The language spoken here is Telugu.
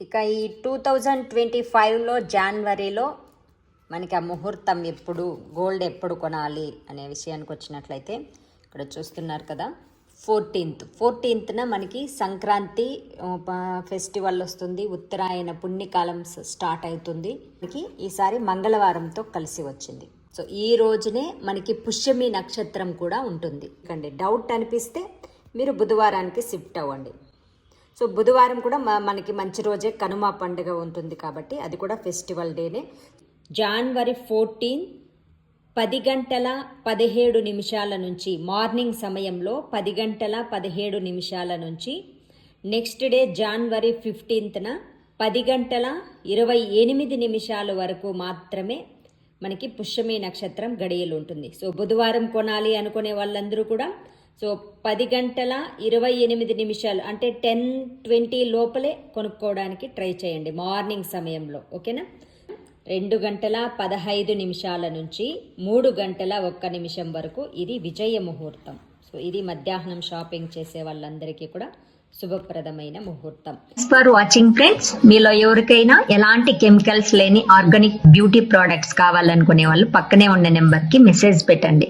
ఇక ఈ టూ థౌజండ్ ట్వంటీ ఫైవ్లో జనవరిలో మనకి ఆ ముహూర్తం ఎప్పుడు గోల్డ్ ఎప్పుడు కొనాలి అనే విషయానికి వచ్చినట్లయితే ఇక్కడ చూస్తున్నారు కదా ఫోర్టీన్త్ ఫోర్టీన్త్న మనకి సంక్రాంతి ఫెస్టివల్ వస్తుంది ఉత్తరాయణ పుణ్యకాలం స్టార్ట్ అవుతుంది. మనకి ఈసారి మంగళవారంతో కలిసి వచ్చింది. సో ఈ రోజునే మనకి పుష్యమి నక్షత్రం కూడా ఉంటుంది. కండి డౌట్ అనిపిస్తే మీరు బుధవారానికి షిఫ్ట్ అవ్వండి. సో బుధవారం కూడా మనకి మంచి రోజే కనుమ పండుగ ఉంటుంది కాబట్టి అది కూడా ఫెస్టివల్ డేనే. జనవరి ఫోర్టీన్ పది గంటల పదిహేడు నిమిషాల నుంచి మార్నింగ్ సమయంలో పది గంటల పదిహేడు నిమిషాల నుంచి నెక్స్ట్ డే జనవరి ఫిఫ్టీన్త్న పది గంటల ఇరవై ఎనిమిది నిమిషాల వరకు మాత్రమే మనకి పుష్యమి నక్షత్రం గడియలు ఉంటుంది. సో బుధవారం కొనాలి అనుకునే వాళ్ళందరూ కూడా సో పది గంటల ఇరవై ఎనిమిది నిమిషాలు అంటే టెన్ ట్వంటీ లోపలే కొనుక్కోవడానికి ట్రై చేయండి మార్నింగ్ సమయంలో ఓకేనా? రెండు గంటల పదహైదు నిమిషాల నుంచి మూడు గంటల ఒక్క నిమిషం వరకు ఇది విజయ ముహూర్తం. సో ఇది మధ్యాహ్నం షాపింగ్ చేసే వాళ్ళందరికీ కూడా శుభప్రదమైన ముహూర్తం. ఫర్ వాచింగ్ ఫ్రెండ్స్ మీలో ఎవరికైనా ఎలాంటి కెమికల్స్ లేని ఆర్గానిక్ బ్యూటీ ప్రోడక్ట్స్ కావాలనుకునే వాళ్ళు పక్కనే ఉన్న నెంబర్కి మెసేజ్ పెట్టండి.